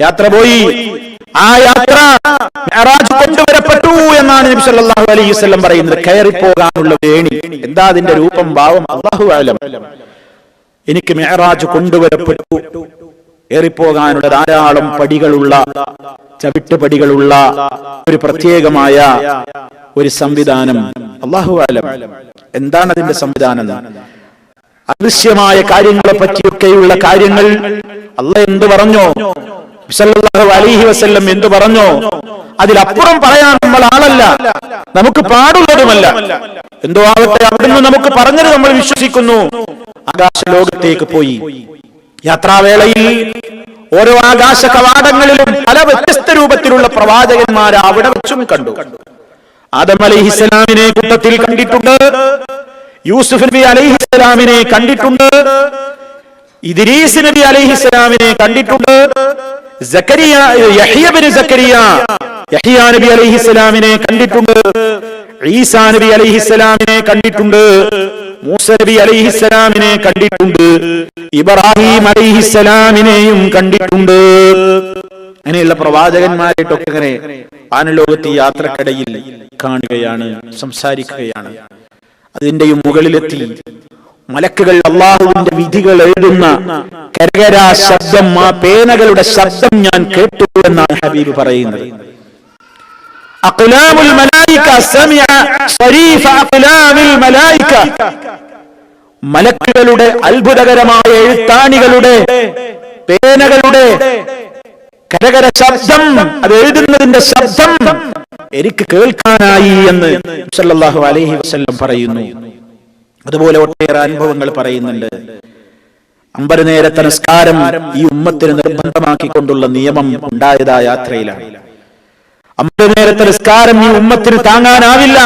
യാത്ര പോയി. ആ യാത്ര കൊണ്ടുവരപ്പെട്ടു എന്നാണ് നബി സല്ലല്ലാഹു അലൈഹി വസല്ലം പറയുന്നത്. കയറി പോകാനുള്ള വേണി എന്താ അതിന്റെ രൂപം? ഭാവം അള്ളാഹു ആലം എനിക്ക് മെഹറാജ് കൊണ്ടുവരപ്പെട്ടു. ഏറിപ്പോകാനുള്ള ധാരാളം പടികളുള്ള ചവിട്ടുപടികളുള്ള ഒരു പ്രത്യേകമായ ഒരു സംവിധാനം. അള്ളാഹു ആലം എന്താണ് അതിന്റെ സംവിധാനം? അദൃശ്യമായ കാര്യങ്ങളെ പറ്റിയൊക്കെയുള്ള കാര്യങ്ങൾ അല്ല എന്ത് പറഞ്ഞോ. അലൈഹി വസല്ലം എന്ത് പറഞ്ഞു അതിലപ്പുറം പറയാൻ നമ്മൾ ആളല്ല. നമുക്ക് പാടുള്ളതുമല്ല. എന്തോ ആവട്ടെ അവിടുന്ന് നമുക്ക് പറഞ്ഞത് നമ്മൾ വിശ്വസിക്കുന്നു. ആകാശ ലോകത്തേക്ക് പോയി. യാത്രാവേളയിൽ ഓരോ ആകാശ കവാടങ്ങളിലും പല വ്യത്യസ്ത രൂപത്തിലുള്ള പ്രവാചകന്മാരെ അവിടെ വെച്ചും കണ്ടു. ആദം അലൈഹിസ്സലാമിനെ കൂട്ടത്തിൽ കണ്ടിട്ടുണ്ട്. യൂസുഫ് നബി അലൈഹിസ്സലാമിനെ കണ്ടിട്ടുണ്ട്. ഇദ്രീസ് നബി അലൈഹിസ്സലാമിനെ കണ്ടിട്ടുണ്ട്. നബി അലൈഹിസ്സലാമിനെ കണ്ടിട്ടുണ്ട്. ഈസാ നബി അലൈഹിസ്സലാമിനെ കണ്ടിട്ടുണ്ട്. മൂസ നബി അലൈഹിസ്സലാമിനെ കണ്ടിട്ടുണ്ട്. ഇബ്രാഹിം അലൈഹിസ്സലാമിനെയും കണ്ടിട്ടുണ്ട്. അങ്ങനെയുള്ള പ്രവാചകന്മാരായിട്ടൊക്കെ അങ്ങനെ ആനലോകത്ത് യാത്രക്കിടയിൽ കാണുകയാണ് സംസാരിക്കുകയാണ്. അതിന്റെയും മുകളിലെത്തി മലക്കുകൾ അള്ളാഹുവിന്റെ വിധികൾ എഴുതുന്ന കരകരാ ശബ്ദം ആ പേനകളുടെ ശബ്ദം ഞാൻ കേട്ടു എന്നാണ് ഹബീബ് പറയുന്നത്. മലക്കുകളുടെ അത്ഭുതകരമായ എഴുത്താണികളുടെ പേനകളുടെ കരകര ശബ്ദം അത് എഴുതുന്നതിന്റെ ശബ്ദം എനിക്ക് കേൾക്കാനായി എന്ന് സല്ലല്ലാഹു അലൈഹി വസല്ലം പറയുന്നു. അതുപോലെ ഒട്ടേറെ അനുഭവങ്ങൾ പറയുന്നുണ്ട്. അമ്പത് നേരത്തെ നിസ്കാരം ഈ ഉമ്മത്തിന് നിർബന്ധമാക്കിക്കൊണ്ടുള്ള നിയമം ഉണ്ടായത് യാത്രയിലാണ്. അമ്പത് നേരത്തെ നിസ്കാരം ഈ ഉമ്മത്തിന് താങ്ങാനാവില്ല.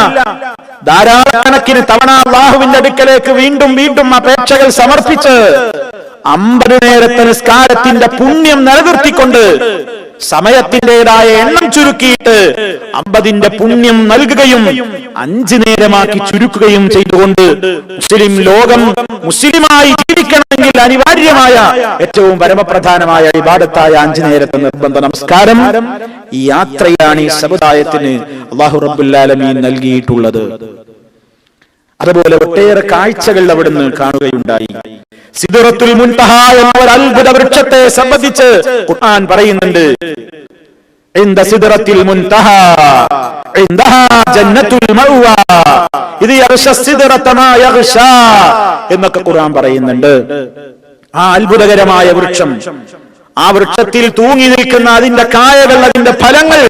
ധാരാളക്കണക്കിന് തവണ അള്ളാഹുവിന്റെ അടുക്കലേക്ക് വീണ്ടും വീണ്ടും അപേക്ഷകൾ സമർപ്പിച്ച് അമ്പത് നേരത്തെ നിസ്കാരത്തിന്റെ പുണ്യം നിലനിർത്തിക്കൊണ്ട് സമയത്തിന്റേതായ എണ്ണം ചുരുക്കിയിട്ട് അമ്പതിന്റെ പുണ്യം നൽകുകയും അഞ്ചു നേരമാക്കി ചുരുക്കുകയും ചെയ്തുകൊണ്ട് മുസ്ലിം ലോകം മുസ്ലിമായി ജീവിക്കണമെങ്കിൽ അനിവാര്യമായ ഏറ്റവും പരമപ്രധാനമായ വിവാദത്തായ അഞ്ചു നേരത്തെ നിർബന്ധ നമസ്കാരം. ഈ യാത്രയാണ് ഈ സമുദായത്തിന് അള്ളാഹു റബുല്ലാലമീൻ നൽകിയിട്ടുള്ളത്. അതുപോലെ ഒട്ടേറെ കാഴ്ചകൾ അവിടുന്ന് കാണുകയുണ്ടായി. സിദുറത്തുൽ മുൻതഹ എന്ന ഒരു അത്ഭുത വൃക്ഷത്തെ സംബന്ധിച്ച് ഖുർആൻ പറയുന്നുണ്ട്. ഇത് എന്നൊക്കെ ഖുർആൻ പറയുന്നുണ്ട്. ആ അത്ഭുതകരമായ വൃക്ഷം ആ വൃക്ഷത്തിൽ തൂങ്ങി നിൽക്കുന്ന അതിന്റെ കായകൾ അതിന്റെ ഫലങ്ങൾ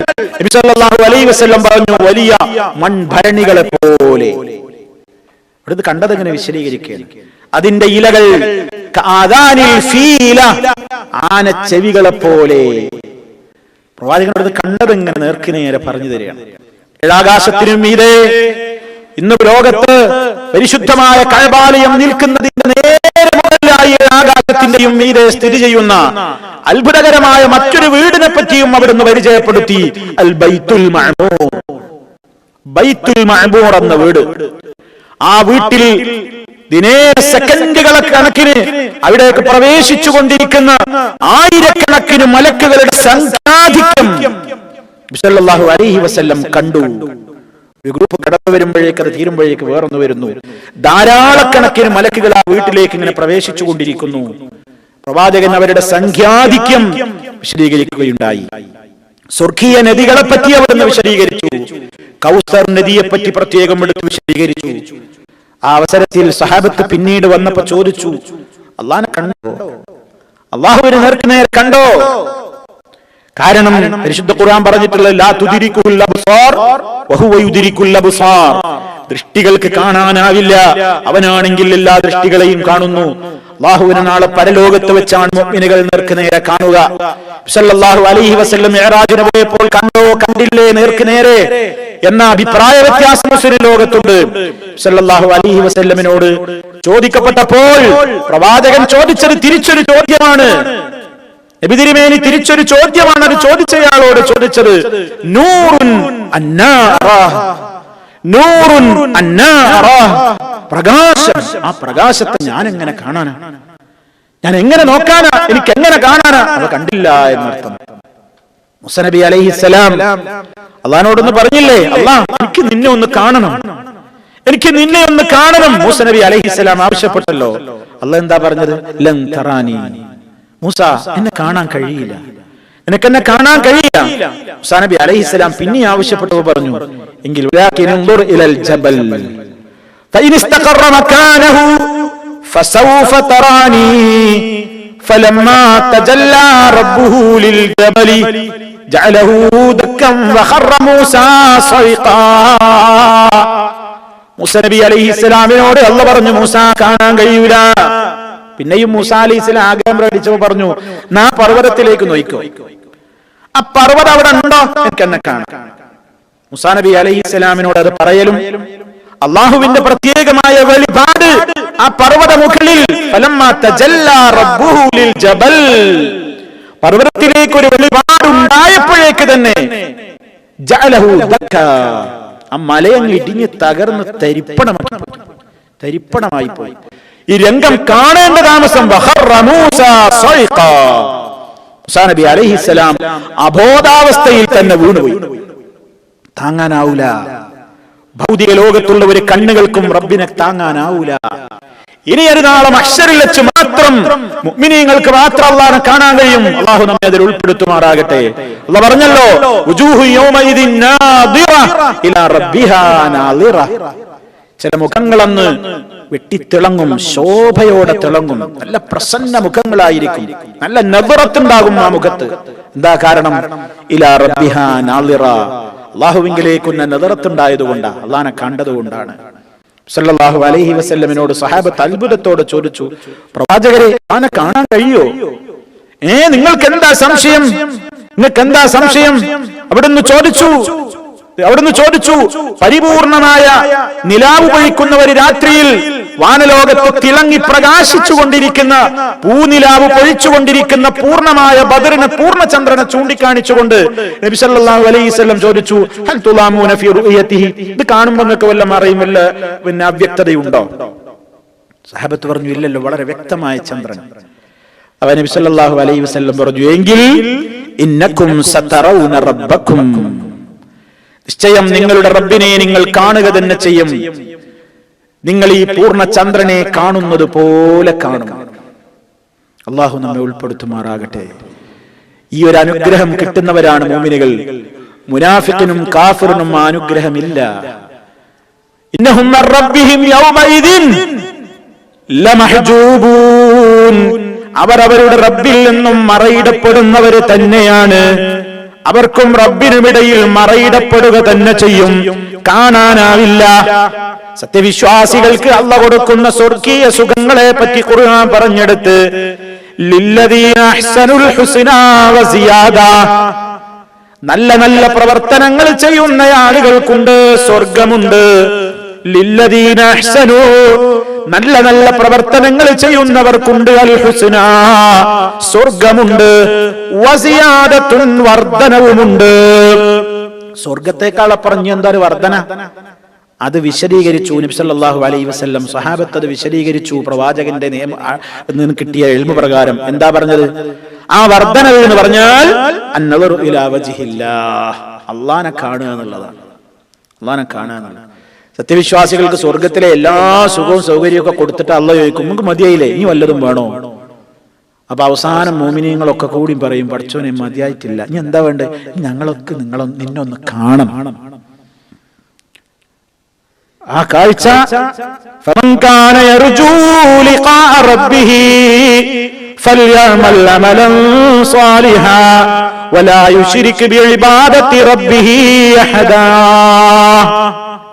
അലൈ വസ്ലം പറഞ്ഞു വലിയ മൺഭരണികളെ പോലെ. അവിടുന്ന് കണ്ടതെങ്ങനെ വിശദീകരിക്കുകയാണ്? അതിന്റെ ഇലകൾ ആന ചെവികളെ പോലെ പ്രവാചകനോട് കണ്ടതെങ്ങനെ നേർക്ക് നേരെ പറഞ്ഞു തരികയാണ്. ഏഴാകാശത്തിനും മീതെ ഇന്ന് ലോകത്ത് പരിശുദ്ധമായ കഴബാലയം നിൽക്കുന്നതിന്റെ നേരെ മുകളിലായി ആകാശത്തിന്റെയും മീതെ സ്ഥിതി ചെയ്യുന്ന അത്ഭുതകരമായ മറ്റൊരു വീടിനെ പറ്റിയും അവിടുന്ന് പരിചയപ്പെടുത്തി അൽ ബൈത്തുൽ ബൈത്തുൽ എന്ന വീട്. ആ വീട്ടിൽ ദിനേര സെക്കൻഡുകളെ കണക്കിന് അവിടേക്ക് പ്രവേശിച്ചു കൊണ്ടിരിക്കുന്ന ആയിരക്കണക്കിന് മലക്കുകളുടെ സംഖ്യാധിക്യം സല്ലല്ലാഹു അലൈഹി വസല്ലം കണ്ടു. ഒരു ഗ്രൂപ്പ് കടന്നു വരുമ്പോഴേക്ക് അത് തീരുമ്പോഴേക്ക് വേറൊന്ന് വരുന്നു. ധാരാളക്കണക്കിന് മലക്കുകൾ ആ വീട്ടിലേക്ക് ഇങ്ങനെ പ്രവേശിച്ചു കൊണ്ടിരിക്കുന്നു പ്രവാചകൻ അവരുടെ സംഖ്യാധിക്യം വിശദീകരിക്കുകയുണ്ടായി. സ്വർഗീയ നദികളെ പറ്റി അവിടുന്ന് വിശദീകരിച്ചു. കൗസർ നദിയെ പറ്റി പ്രത്യേകം എടുത്ത് വിശദീകരിച്ചു. ആ അവസരത്തിൽ സഹാബത്ത് പിന്നീട് വന്നപ്പോ ചോദിച്ചു അള്ളാനെ കണ്ടോ? അള്ളാഹു ഒരു നേർക്ക് നേരെ കണ്ടോ? കാരണം പരിശുദ്ധ ഖുർആൻ പറഞ്ഞിട്ടുള്ള ദൃഷ്ടികൾക്ക് കാണാനാവില്ല. അവനാണെങ്കിൽ എല്ലാ ദൃഷ്ടികളെയും കാണുന്നു. അള്ളാഹുവിനെ നാളെ പരലോകത്ത് വെച്ചാണ് മുഅ്മിനുകൾ നേർക്ക് നേരെ കാണുക. സല്ലല്ലാഹു അലൈഹി വസല്ലം മിഅ്റാജിന് പോയപ്പോൾ കണ്ടോ കണ്ടില്ലേ നേർക്ക് നേരെ എന്ന അഭിപ്രായ വ്യത്യാസം മുസ്ലിം ലോകത്തുണ്ട്. സല്ലല്ലാഹു അലൈഹി വസല്ലമിനോട് ചോദിക്കപ്പെട്ടപ്പോൾ പ്രവാചകൻ ചോദിച്ചത് തിരിച്ചൊരു ചോദ്യമാണ്. നബി തിരുമേനി തിരിച്ചൊരു ചോദ്യമാണ് അത് ചോദിച്ചയാളോട് ചോദിച്ചത് നൂറുൻ അന്നാറ. നൂറുൻ പ്രകാശം. ആ പ്രകാശത്തെ ഞാൻ എങ്ങനെ കാണാനാ? ഞാൻ എങ്ങനെ നോക്കാനാ? എനിക്ക് എങ്ങനെ കാണാനാ? അത് കണ്ടില്ല എന്നർത്ഥം. മുസനബി അലൈഹിസലാം അള്ളഹാനോടൊന്ന് പറഞ്ഞില്ലേ? അള്ളാ എനിക്ക് നിന്നെ ഒന്ന് കാണണം. എനിക്ക് നിന്നെ ഒന്ന് കാണണം. മൂസനബി അലഹിസ്സലാം ആവശ്യപ്പെട്ടല്ലോ. അല്ല എന്താ പറഞ്ഞത്? ലൻ തറാനി. മൂസ എന്നെ കാണാൻ കഴിയില്ല. നിനക്ക് എന്നെ കാണാൻ കഴിയില്ല മൂസാ നബി അലൈഹിസ്സലാം പിന്നെ ആവശ്യപ്പെട്ടു പറഞ്ഞു എങ്കിൽ ولكن انظر الى الجبل فإن استقر مكانه فسوف تراني فلما تجلى ربه للجبل جعله دكا وخر موسى صيقا മൂസ നബി അലൈഹി ഇസ്ലാമിനോട് അല്ല പറഞ്ഞു മൂസ കാണാൻ കഴിയൂല പിന്നെയും മൂസ അലൈഹി ഇസ്ലാം ആഗ്രഹം പ്രകടിച്ചപ്പോ പറഞ്ഞു നാ പർവ്വതത്തിലേക്ക് നോയിക്കോ ആ പർവത അവിടെ ഉണ്ടോ എനിക്ക് എന്നെ കാണാം മുസാ നബി അലൈഹി ഇസ്ലാമിനോട് അത് പറയലും അള്ളാഹുവിന്റെ പ്രത്യേകമായ വെളിപാട് ആ പർവത മുകളിൽ പർവതത്തിലേക്ക് ഒരു വെളിപാട് ഉണ്ടായപ്പോഴേക്ക് തന്നെ. ആ മലയങ്ങ് ഇടിഞ്ഞ് തകർന്ന് തരിപ്പണമായി. തരിപ്പണമായി പോയി ഈ രംഗം കാണേണ്ട താമസം മൂസ നബി അലൈഹിസ്സലാം അബോധാവസ്ഥയിൽ തന്നെ വീണുപോയി. താങ്ങാനാവൂല. ഭൗതിക ലോകത്തുള്ള ഒരു കണ്ണുകൾക്കും റബ്ബിനെ താങ്ങാനാവൂല. ഇനി ഒരു നാളെ അക്ഷരിൽ വെച്ച് മാത്രം മുഅ്മിനീങ്ങൾക്ക് മാത്രം അള്ളാഹ് കാണാൻ കഴിയും. അള്ളാഹു നമ്മെ അതിൽ ഉൾപ്പെടുത്തുമാറാകട്ടെ. അള്ളാഹ് പറഞ്ഞല്ലോ "വുജൂഹു മുഖങ്ങൾ നാദിറ ഇലാ റബ്ബിഹാ നാളിറ." ചില മുഖങ്ങളന്ന് വെട്ടിത്തിളങ്ങും ശോഭയോടെ തിളങ്ങും. നല്ല പ്രസന്ന മുഖങ്ങളായിരിക്കും. നല്ല നബറത്തുണ്ടാകും ആ മുഖത്ത്. എന്താ കാരണം? ഇലാ റബ്ബിഹാ നാളിറ. അള്ളാഹുവിങ്കിലേക്കുന്ന നദറത്തുണ്ടായത് കൊണ്ടാണ് അള്ളാഹനെ കണ്ടതുകൊണ്ടാണ്. സല്ലാഹു അലഹി വസ്ല്ലമിനോട് സഹാബത്ത് അത്ഭുതത്തോടെ ചോദിച്ചു പ്രവാചകരെ ആനെ കാണാൻ കഴിയോ? ഏ നിങ്ങൾക്ക് എന്താ സംശയം? നിങ്ങൾക്ക് എന്താ സംശയം? അവിടുന്ന് ചോദിച്ചു. അവിടുന്ന് ചോദിച്ചു പരിപൂർണമായ നിലാവ് കഴിക്കുന്നവര് ഒരു രാത്രിയിൽ വാനലോകത്ത് തിളങ്ങി പ്രകാശിച്ചു കൊണ്ടിരിക്കുന്ന പൂനിലാവ് പൊഴിച്ചുകൊണ്ടിരിക്കുന്ന പൂർണമായ ബദറിനെ പൂർണചന്ദ്രനെ ചൂണ്ടിക്കാണിച്ചുകൊണ്ട് നബി സല്ലല്ലാഹു അലൈഹി വസല്ലം ചോദിച്ചു ഹൽ തുലാമൂന ഫി റുയതിഹി ഇത് കാണുമ്പോൾ നിങ്ങൾക്ക് വല്ല മറയും പിന്നെ അവ്യക്തതയുണ്ടോ? സഹബത്ത് പറഞ്ഞു ഇല്ലല്ലോ വളരെ വ്യക്തമായ ചന്ദ്രൻ. അവൻ നബി സല്ലല്ലാഹു അലൈഹി വസല്ലം പറഞ്ഞു എങ്കിൽ ഇന്നക്കും സതറൗന റബ്ബക്കും. നിശ്ചയം നിങ്ങളുടെ റബ്ബിനെ നിങ്ങൾ കാണുക തന്നെ ചെയ്യും. നിങ്ങൾ ഈ പൂർണ ചന്ദ്രനെ കാണുന്നത് പോലെ കാണും. അള്ളാഹു നമ്മെ ഉൾപ്പെടുത്തുമാറാകട്ടെ. ഈ ഒരു അനുഗ്രഹം കിട്ടുന്നവരാണ് മോമിനുകൾ. മുനാഫിക്കിനും കാഫിറിനും അനുഗ്രഹമില്ല. അവർ അവരുടെ റബ്ബിൽ നിന്നും മറയിടപ്പെടുന്നവർ തന്നെയാണ്. അവർക്കും റബ്ബിനുമിടയിൽ മറയിടപ്പെടുക തന്നെ ചെയ്യും. കാണാനാവില്ല. സത്യവിശ്വാസികൾക്ക് അള്ള കൊടുക്കുന്ന സ്വർഗീയ സുഖങ്ങളെ പറ്റി ഖുർആൻ പറഞ്ഞെടുത്ത് നല്ല നല്ല പ്രവർത്തനങ്ങൾ ചെയ്യുന്ന ആളുകൾക്കുണ്ട് സ്വർഗമുണ്ട്. നല്ല നല്ല പ്രവർത്തനങ്ങൾ ചെയ്യുന്നവർക്കുണ്ട് അൽ ഹുസ്ന സ്വർഗമുണ്ട്. വസിയാദത്തുൻ വർധനവുമുണ്ട്. സ്വർഗത്തെക്കാൾ പറഞ്ഞു എന്താ ഒരു വർധന? അത് വിശദീകരിച്ചു. നബി സല്ലല്ലാഹു അലൈഹി വസല്ലം സഹാബത്ത് അത് വിശദീകരിച്ചു. പ്രവാചകന്റെ നിയമ നിന്ന് കിട്ടിയ എൽമ പ്രകാരം. എന്താ പറഞ്ഞത്? ആ വർധന എന്ന് പറഞ്ഞാൽ അന്നവർ അള്ളാനെ കാണുക എന്നുള്ളതാണ്. അള്ളാനെ കാണുക എന്നുള്ളത് സത്യവിശ്വാസികൾക്ക് സ്വർഗത്തിലെ എല്ലാ സുഖവും സൗകര്യവും ഒക്കെ കൊടുത്തിട്ട് അള്ള ചോദിക്കും നമുക്ക് മതിയായില്ലേ ഇനി വല്ലതും വേണോ അപ്പൊ അവസാനം മോമിനിയങ്ങളൊക്കെ കൂടി പറയും പഠിച്ചോനെ മതിയായിട്ടില്ല ഇനി എന്താ വേണ്ടേ ഞങ്ങളൊക്കെ നിങ്ങളൊ നിന്നൊന്ന് കാണണം ആ കാഴ്ച فمن كان يرجو لقاء ربه فليعمل عملا صالحا ولا يشرك بعبادة ربه أحدا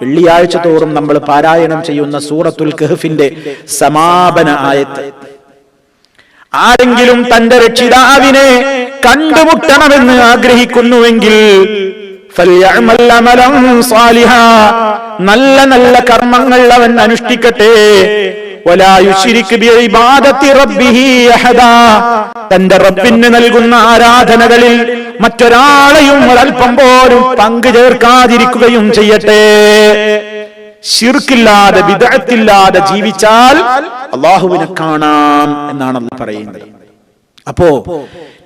വെള്ളിയാഴ്ച തോറും നമ്മൾ പാരായണം ചെയ്യുന്ന സൂറത്തുൽ കഹഫിന്റെ സമാപന ആയത്ത് ആരെങ്കിലും തന്റെ രക്ഷിതാവിനെ കണ്ടുമുട്ടണമെന്ന് ആഗ്രഹിക്കുന്നുവെങ്കിൽ. നല്ല നല്ല കർമ്മങ്ങൾ അവൻ അനുഷ്ഠിക്കട്ടെ. തന്റെ റബ്ബിന് നൽകുന്ന ആരാധനകളിൽ മറ്റൊരാളെയും ഒരൽപ്പം പോലും പങ്കു ചേർക്കാതിരിക്കുകയും ചെയ്യട്ടെ. ശിർക്കില്ലാതെ വിദഗത്തില്ലാതെ ജീവിച്ചാൽ അള്ളാഹുവിനെ കാണാം എന്നാണ് അന്ന് പറയുന്നത്. അപ്പോ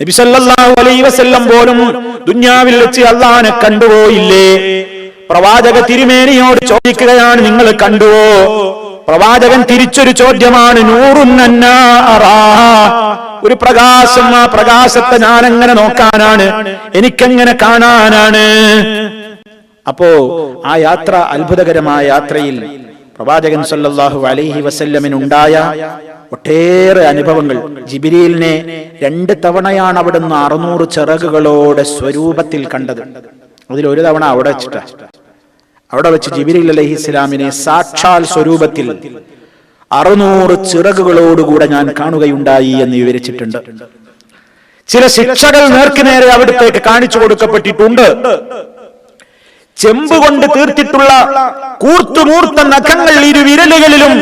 നബിസല്ലാഹു അലൈ വസല്ലം പോലും ദുന്യാവിൽ വെച്ച് അള്ളാഹനെ കണ്ടുപോയില്ലേ? പ്രവാചക തിരുമേനിയോട് ചോദിക്കുകയാണ് നിങ്ങൾ കണ്ടുവോ? പ്രവാചകൻ തിരിച്ചൊരു ചോദ്യമാണ് നൂറുന്നന്നാറാ ഒരു പ്രകാശം ആ പ്രകാശത്തെ ഞാൻ എങ്ങനെ നോക്കാനാണ്? എനിക്കെങ്ങനെ കാണാനാണ്? അപ്പോ ആ യാത്ര അത്ഭുതകരമായ യാത്രയിൽ പ്രവാചകൻ സല്ലല്ലാഹു അലൈഹി വസല്ലമിനുണ്ടായ ഒട്ടേറെ അനുഭവങ്ങൾ. ജിബിരിയിലിനെ രണ്ട് തവണയാണ് അവിടുന്ന് അറുന്നൂറ് ചിറകുകളോടെ സ്വരൂപത്തിൽ കണ്ടത്. അതിൽ ഒരു തവണ അവിടെ വെച്ചിട്ടാ. അവിടെ വെച്ച് ജിബിരിൽ അലഹി ഇസ്ലാമിനെ സാക്ഷാൽ സ്വരൂപത്തിൽ അറുന്നൂറ് ചിറകുകളോടുകൂടെ ഞാൻ കാണുകയുണ്ടായി എന്ന് വിവരിച്ചിട്ടുണ്ട്. ചില ശിക്ഷകൾ നേർക്കുനേരെ അവിടത്തേക്ക് കാണിച്ചു കൊടുക്കപ്പെട്ടിട്ടുണ്ട്. ചെമ്പ് കൊണ്ട് തീർത്തിട്ടുള്ള കൂർത്തുമൂർത്ത നഖങ്ങൾ ഇരു വിരലുകളിലും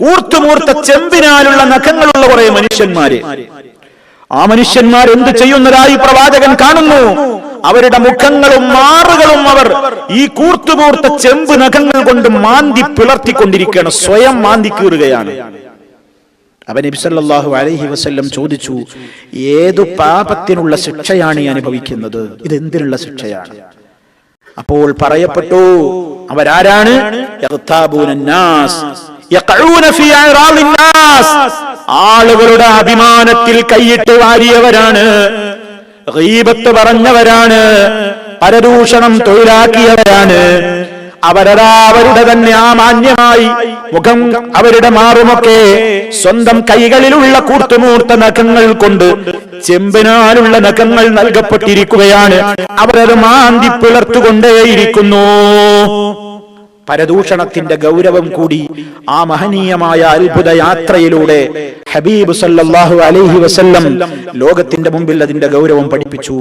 കൂർത്തുമൂർത്ത ചെമ്പിനാലുള്ള നഖങ്ങളുള്ള കുറെ മനുഷ്യന്മാര്. ആ മനുഷ്യന്മാർ എന്ത് ചെയ്യുന്നതായി പ്രവാചകൻ കാണുന്നു? അവരുടെ മുഖങ്ങളും മാറുകളും അവർ ഈ കൂർത്തുപൂർത്ത ചെമ്പ് നഖങ്ങൾ കൊണ്ട് മാന്തി പിളർത്തിക്കൊണ്ടിരിക്കുകയാണ്. സ്വയം മാന്തി കീറുകയാണ് അവൻ നബിസല്ലാഹു അലൈഹി വസ്ല്ലം ചോദിച്ചു ഏതു പാപത്തിനുള്ള ശിക്ഷയാണ് ഈ അനുഭവിക്കുന്നത്? ഇത് എന്തിനുള്ള ശിക്ഷയാണ്? അപ്പോൾ പറയപ്പെട്ടു അവരാരാണ്. ആളുകളുടെ അഭിമാനത്തിൽ കൈയിട്ട് വാരിയവരാണ്. ഗീബത്ത് പറഞ്ഞവരാണ്. പരദൂഷണം തൊഴിലാക്കിയവരാണ്. അവരതാ അവരുടെ തന്നെ ആ മാന്യമായി മുഖം അവരുടെ മാറുമൊക്കെ സ്വന്തം കൈകളിലുള്ള കൂർത്തുമൂർത്ത നഖങ്ങൾ കൊണ്ട് ചെമ്പിനാലുള്ള നഖങ്ങൾ നൽകപ്പെട്ടിരിക്കുകയാണ്. അവരത് മാന്തി പിളർത്തുകൊണ്ടേയിരിക്കുന്നു. പരദൂഷണത്തിന്റെ ഗൗരവം കൂടി ആ മഹനീയമായ അത്ഭുത യാത്രയിലൂടെ ഹബീബ് സല്ലാഹു അലൈഹി വസല്ലം ലോകത്തിന്റെ മുമ്പിൽ അതിന്റെ ഗൗരവം പഠിപ്പിച്ചു.